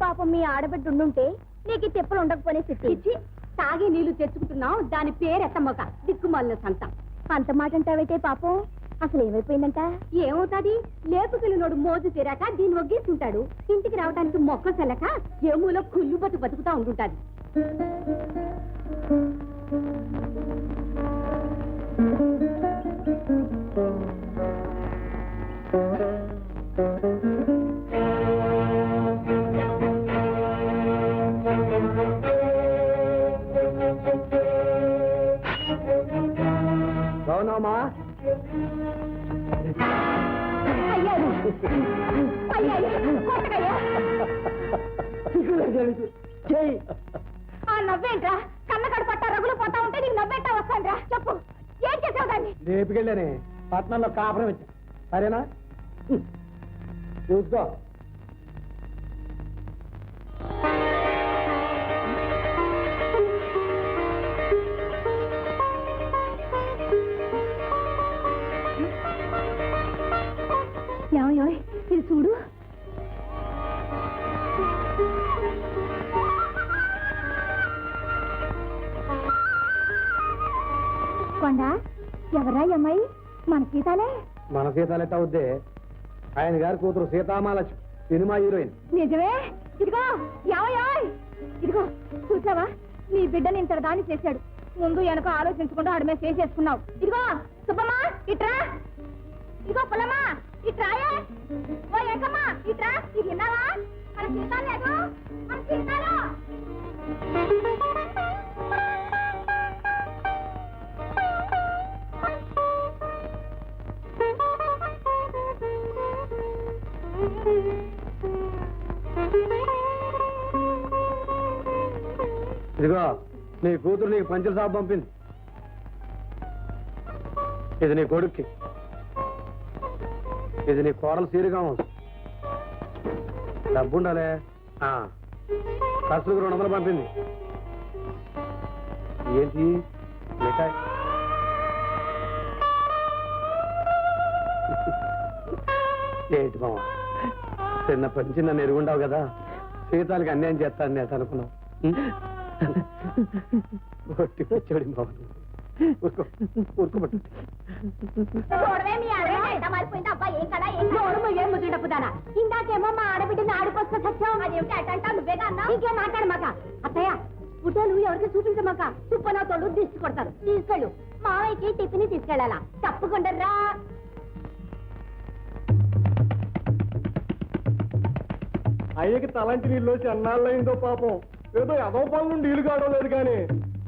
పాపం మీ ఆడబిడ్డ ఉండుంటే నీకు ఈ తిప్పలు ఉండకపోనే స్థితి ఇచ్చి తాగి నీళ్ళు తెచ్చుకుంటున్నావు దాని పేరు ఎత్తమ్మక దిక్కుమాలిన సంత. అంత మాట అంటావైతే పాపం? అసలు ఏమైపోయిందంట? ఏమవుతాది? లేపుకెళ్ళినోడు మోజు తీరాక దీన్ని ఒగ్గేస్తుంటాడు ఇంటికి రావడానికి మొక్క సెలక ఏమూలో కుళ్ళు బతు బతుకుతా ఉంటుంటాది చెయ్యి ఆ నవ్వేంట్రా? కన్నకడు పట్ట రగులు పోతా ఉంటే నీకు నవ్వేంటా వస్తాండ్రా చెప్పు. ఏం చేసావు దాన్ని? లేపుకెళ్ళానే పట్నంలో కాపురం ఇచ్చా సరేనా. చూసుకో. కొండ ఎవరా అమ్మాయి? మన సీతాలే? మన సీతాలెట్ట అవుద్దే ఆయన గారి కూతురు సీతామాలక్ష్మి సినిమా హీరోయిన్. నిజమే? ఇదిగో యావయాయ్ ఇదిగో చూసావా? నీ బిడ్డని ఇంత దాన్ని చేశాడు. ముందు వెనక ఆలోచించకుండా ఆడి మీద చేసేసుకున్నావు. ఇదిగో సుబ్బమ్మా ఇట్రా! ఇదిగో పుల్లమ్మా ఇట్రాయే ఓ ఏకమ్మా ఇట్రా! ఇది విన్నావా? మన మన సీతాలు! ఇదిగో నీ కూతురు నీకు పంచల సాబ్ పంపింది. ఇది నీ కొడుక్కి. ఇది నీ కోడలు సీరుగా ఉంది డబ్బు ఉండాలే ఖర్చులకు రెండు వందలు పంపింది. ఏంటి? మిఠాయి. ఏంటి మామ? చిన్నప్పటి నుంచి నన్ను ఎరుగుండావు కదా. సీతాలకి అన్యాయం చేస్తాను నేను అనుకున్నావు ఒట్టి వచ్చాడు మీ ఏం కదా ఇందాకేమో మా ఆడబిడ్డని ఆడుకొస్తా సత్యం అదేమిటి అటంటా నువ్వేగా అన్నా ఇంకేం మాట్లాడమాక అత్తయ్య ఫోటోలు ఎవరికి చూపించమాక చుప్పనా తోడు దిష్టి కొడతారు తీసుకెళ్ళు మావయ్యకి టిఫిన్ తీసుకెళ్ళాలా తప్పకుండా రా అయ్యకి తలంటి నీళ్ళు వచ్చి అన్నాళ్ళైందో పాపం. ఏదో ఎదో పనులు నీళ్ళు కావడం లేదు కానీ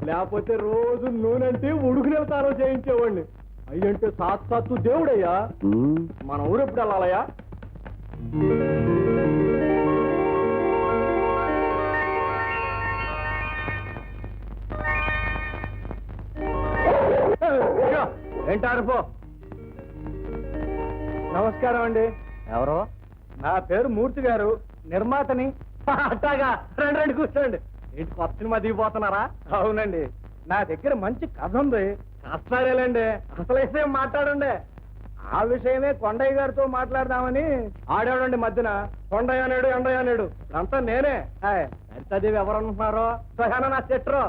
లేకపోతే రోజు నూనెంటే ఉడుకు నిలతారో చేయించేవాడిని. అయ్యంటే సాక్షాత్తు దేవుడయ్యా. మన ఊరు ఎప్పుడు వెళ్ళాలయ్యా? ఏంటారు పో నమస్కారం అండి. ఎవరు? నా పేరు మూర్తి గారు నిర్మాతని. అట్టాగా రండి రండి కూర్చోండి. ఏంటి కొత్త సినిమా దిగిపోతున్నారా? అవునండి. నా దగ్గర మంచి కథ ఉంది. కష్టాలేలండి అసలు విషయం మాట్లాడండి. ఆ విషయమే కొండయ్య గారితో మాట్లాడదామని ఆడాడండి మధ్యన. కొండయ్య అనేడు ఎండయ్య అనేడు. అంతా నేనే. హాయ్, సరితాదేవి ఎవరనుకుంటున్నారో? సహానా నా చెట్రో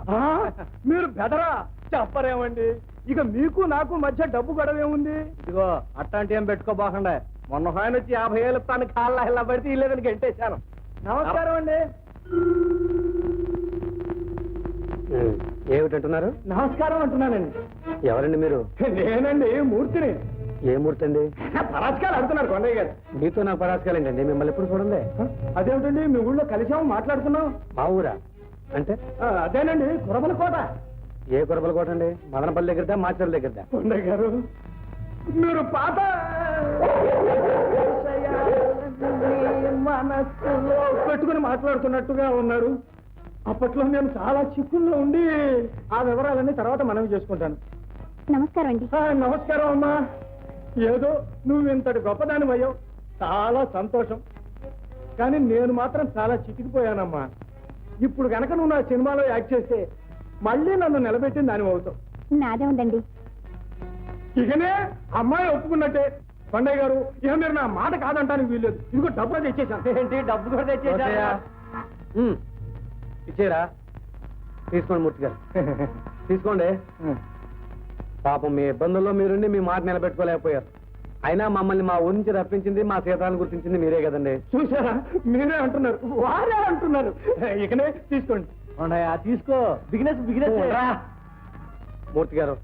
మీరు బెదరా? చెప్పరేమండి. ఇక మీకు నాకు మధ్య డబ్బు గొడవ ఏముంది ఇదిగో అట్లాంటి ఏం పెట్టుకోబోకండి. మొన్న ఆయన వచ్చి యాభై ఏళ్ళు తన కాళ్ళ ఇలా పడితే ఇల్లేదని గెంటేశాను నమస్కారం అండి. ఏమిటంటున్నారు? నమస్కారం అంటున్నానండి. ఎవరండి మీరు? నేనండి మూర్తిని. ఏ మూర్తి అండి? పరాజకాలు అడుగుతున్నారు కొండయ్య గారు. మీతో నాకు పరాజకాలు ఏంటండి మిమ్మల్ని ఎప్పుడు చూడండి అదేమిటండి మీ ఊళ్ళో కలిసాము మాట్లాడుకున్నాం మా ఊరా? అంటే? అదేనండి కురబల కోట. ఏ కురబల కోట అండి? మదనపల్లి దగ్గర మాచర్ల దగ్గర కొండయ్య గారు మీరు పాత మనస్సులో పెట్టుకుని మాట్లాడుతున్నట్టుగా ఉన్నారు. అప్పట్లో నేను చాలా చిక్కుల్లో ఉండి ఆ వివరాలన్నీ తర్వాత మనవి చేసుకుంటాను. నమస్కారం అండి. నమస్కారం అమ్మా. ఏదో నువ్వు ఇంతటి గొప్పదాని అయ్యావు. చాలా సంతోషం. కానీ నేను మాత్రం చాలా చితికిపోయానమ్మా. ఇప్పుడు గనక నువ్వు నా సినిమాలో యాక్ట్ చేస్తే మళ్ళీ నన్ను నిలబెట్టిన దాని అవుతావు. నాదే ఉందండి. ఇకనే అమ్మాయి ఒప్పుకున్నట్టే. కొండయ్య గారు ఇక మీరు నా మాట కాదంటానికి వీల్లేదు. ఇదిగో డబ్బు తెచ్చేసాను ఏంటి? డబ్బు కూడా తెచ్చేసా. ఇచ్చేరా తీసుకోండి మూర్తి గారు. తీసుకోండి. పాపం మీ ఇబ్బందుల్లో మీరుండి మీ మాట నిలబెట్టుకోలేకపోయారు. అయినా మమ్మల్ని మా ఊరి నుంచి రప్పించింది మా సీతాలను గుర్తించింది మీరే కదండి. చూసారా మీరే అంటున్నారు. వారే అంటున్నారు. ఇకనే తీసుకోండి. తీసుకో. బిగినెస్ బిగినెస్ మూర్తి గారు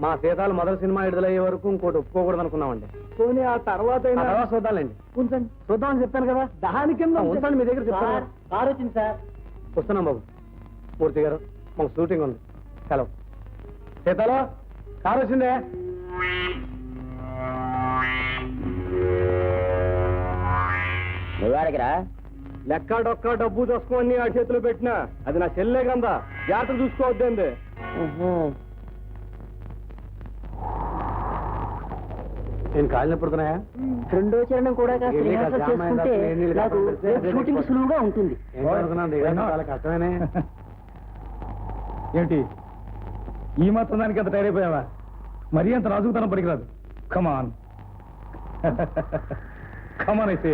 మా సీతాలు మొదటి సినిమా విడుదలయ్యే వరకు ఇంకోటి ఒప్పుకోకూడదు అనుకున్నామండి పోనీ ఆ తర్వాత తర్వాత చూద్దాంలేండి. ఉంచండి చూద్దామని చెప్పాను కదా. దాని కింద ఉంచండి మీ దగ్గర చెప్తాను. కార్ వచ్చింది సార్. వస్తున్నాం బాబు. మూర్తి గారు మాకు షూటింగ్ ఉంది. సెలవు సీతాలో కార్ వచ్చిందే? నువ్వాడికిరా లెక్క డొక్క డబ్బు చూసుకోమని ఆ చేతిలో పెట్టినా అది నా చెల్లె కందా జాగ్రత్త చూసుకోవద్దండి నేను కాళ్ళు పడుతున్నాయా రెండో చరణం కూడా కాస్త రిహార్సల్ చేసుకుంటే నాకు షూటింగ్ సులువుగా ఉంటుంది. చాలా కష్టమేనే. ఏంటి? ఈ మాత్రం దానికి అంత టైర్ అయిపోయావా? మరీ అంత నాజుకుతనం పనికిరాదు. కమాన్ కమాన్ అయితే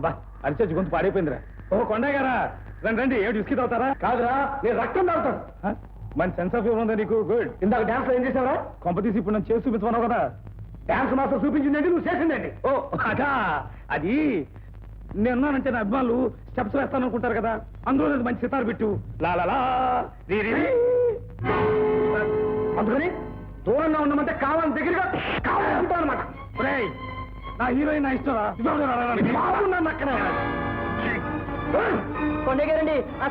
అబ్బా అరిచేసి గొంతు పాడైపోయిందిరా. ఓ కొండయ్య గారా రండి రండి ఏమిటి విస్కీ తాగుతారా? కాదురా నేను రక్తం తాగుతాను. హ? మంచి సెన్స్ ఆఫ్ హ్యూమర్ ఉందా నీకు? గుడ్ ఇందాక డాన్స్లో ఏం చేసావురా కొంప తీసి ఇప్పుడు నన్ను చేసి చూపించమన్నావు కదా. డాన్స్ మాస్టర్ చూపించిందండి నువ్వు చేసిందండి. ఓ అదా అది నేనున్నానంటే నా అభిమానులు స్టెప్స్ వేస్తాను అనుకుంటారు కదా. అందులో మంచి సితారు పెట్టు. లా లా లా రీ రీ రీ. నా హీరోయిన్ నా ఇష్టం బాగున్నాను అక్కడ కొండ గారండి ఆ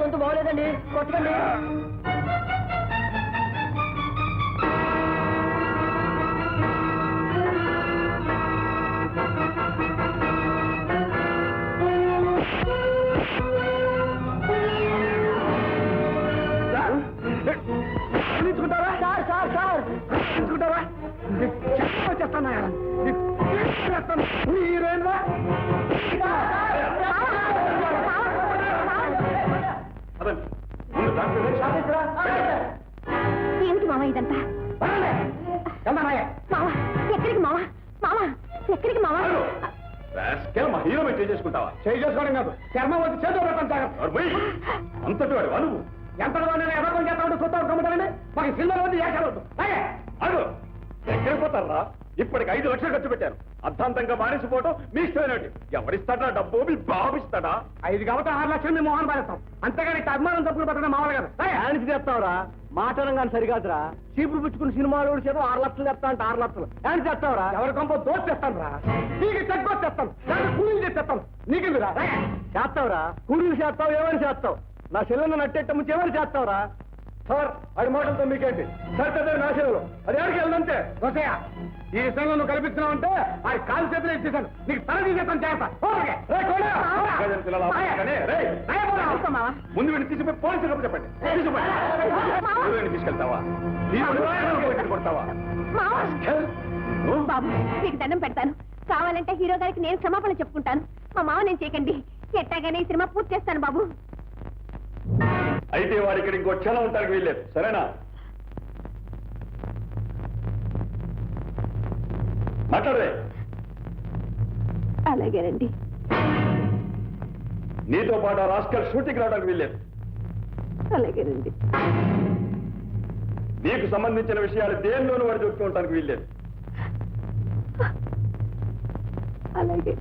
గొంతు బాగోలేదండి. కొట్టకండి. చేసుకుంటావా? చేయి చేసుకోవడం కాదు. చర్మం వచ్చి చేతులు పెట్టడం అంతటి వాడు నువ్వు ఎంత ఎవరు చేస్తా ఉంటే చూస్తా కమ్ముతారండి మాకు సినిమాలో వచ్చి అడు ఎక్కడ పోతారా ఇప్పటికి ఐదు లక్షలు ఖర్చు పెట్టారు అర్థాంతంగా మానేసిపోవటం మీ ఇష్టమైనటి ఎవరిస్తాడా? డబ్బు మీ బాబు ఇస్తాడా? ఐదు కాబట్టి ఆరు లక్షలు మేము మోహన్ పాలిస్తాం అంతేగాని అభిమానం తప్పులు పెట్టడం మామూలు కదా. ఆయనకి చెప్తావురా మాటలం కానీ సరికాదురా చీపులు పుచ్చుకుని సినిమాలు చేత ఆరు లక్షలు చెప్తా అంటే ఆరు లక్షలు. ఆయన చెప్తావురా ఎవరి కొంప దోష తెస్తాను రా నీకు తెస్తాను. లేకపోతే కూలీలు తెస్తాను. నీకు చేస్తావురా. కూలీలు చేస్తావు ఏమని చేస్తావు? నా చెల్లెలు నట్టేట ముందు ఏమని చేస్తావురా? సార్ అది మాటలతో మీకేంటి? నా చెల్లెలు అది ఎవరికి వెళ్ళదంటే వసయ ఈ విషయంలో నువ్వు కల్పిస్తున్నావు అంటే ఆ కాలు చేతులు ఇచ్చేసాను నీకు తల తీసేస్తాను చేస్తా. మామ ముందు వీడిని తీసుకుపోయి పోలీసు కప్పు చెప్పండి. తీసుకుపోయి. తీసుకెళ్తావా? కొడతావా? మామ? బాబు నీకు దండం పెడతాను. కావాలంటే హీరో గారికి నేను క్షమాపణ చెప్పుకుంటాను. మా మావ నేను చేయకండి. ఎట్టాగానే ఈ సినిమా పూర్తి చేస్తాను బాబు. ఏంటి వాడి ఇక్కడ ఇంకో క్షణం ఉంటానికి వీల్లేదు. సరేనా? మాట్లాడరే. అలాగేనండి నీతో పాటు ఆ రాస్కల్ షూటింగ్ రావడానికి వీల్లేదు. అలాగేనండి నీకు సంబంధించిన విషయాలు దేనిలోనూ వాడి దొరికి ఉండడానికి వీల్లేదు. అలాగే.